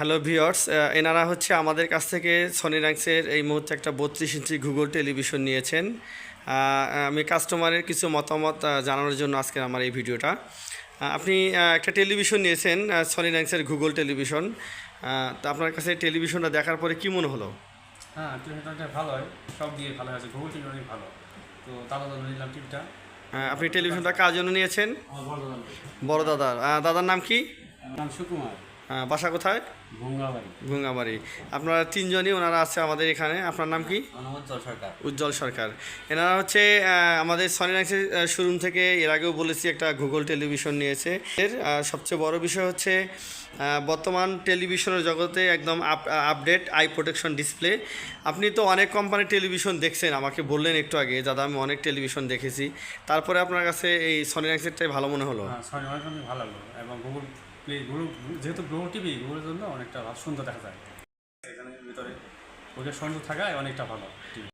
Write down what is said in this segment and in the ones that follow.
Hello viewers এনারা হচ্ছে আমাদের কাছ থেকে সনি র্যাঙ্কসের এই মুহূর্তে একটা বত্রিশ ইঞ্চি গুগল টেলিভিশন নিয়েছেন। আমি কাস্টমারের কিছু মতামত জানানোর জন্য আজকে আমার এই ভিডিওটা। আপনি একটা টেলিভিশন নিয়েছেন সনি র্যাঙ্কসের গুগল টেলিভিশন তো আপনার কাছে টেলিভিশনটা দেখার পরে কী মনে হলো? হ্যাঁ ভালো হয়। সব দিয়ে ভালো আছে গুগল অনেক ভালো। তো নিলাম টিভিটা আপনি টেলিভিশনটা কার জন্য নিয়েছেন? বড় দাদা দাদার। দাদার নাম কি? নাম সুকুমার। বাসা কোথায়? ভুঙ্গাবাড়ি আপনারা তিনজনই ওনারা আছে আমাদের এখানে। আপনার নাম কি? উজ্জ্বল সরকার। এনারা হচ্ছে আমাদের সনি র্যাক্সের শোরুম থেকে এর আগেও বলেছি একটা গুগল টেলিভিশন নিয়েছে। এর সবচেয়ে বড় বিষয় হচ্ছে বর্তমান টেলিভিশনের জগতে একদম আপডেট আই প্রোটেকশন ডিসপ্লে আপনি তো অনেক কোম্পানির টেলিভিশন দেখছেন আমাকে বললেন একটু আগে। দাদা আমি অনেক টেলিভিশন দেখেছি। তারপরে আপনার কাছে এই সনি র্যাক্সেরটাই ভালো মনে হলো? হ্যাঁ ভালো লাগল এবং গুগল প্লে গুগল যেহেতু গ্রহ টিভি গুগলের জন্য অনেকটা সুন্দর দেখা যায়। এখানে ভিতরে ওদের সংযোগ থাকায় অনেকটা ভালো। টিভি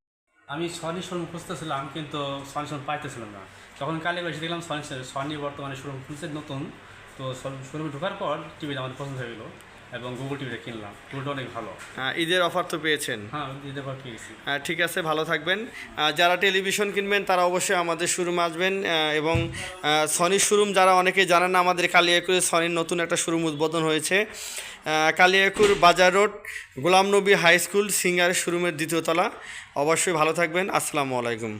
আমি সনি শোরুম খুঁজতেছিলাম কিন্তু সনি শোরুম পাইতেছিলাম না। তখন কালে বেশি দেখলাম সনি সনি বর্তমানে শোরুম খুলছে নতুন, তো শোরুমে ঢোকার পর টিভিটা আমার পছন্দ হয়ে গেলো। এবং গুগল টিভিটা কিনলাম। গুগলটা অনেক ভালো। আহ, ঈদের অফার তো পেয়েছেন। হ্যাঁ দিতে পার পেয়েছি। আহ, ঠিক আছে ভালো থাকবেন। যারা টেলিভিশন কিনবেন তারা অবশ্যই আমাদের শোরুমে আসবেন এবং সনির শোরুম যারা অনেকে জানেন না আমাদের কালিয়াকুরে সনির নতুন একটা শোরুম উদ্বোধন হয়েছে। কালিয়াকুর বাজার road Ghulam Nabi high school singer শোরুমের দ্বিতীয়তলা অবশ্যই ভালো থাকবেন। আসসালামু আলাইকুম।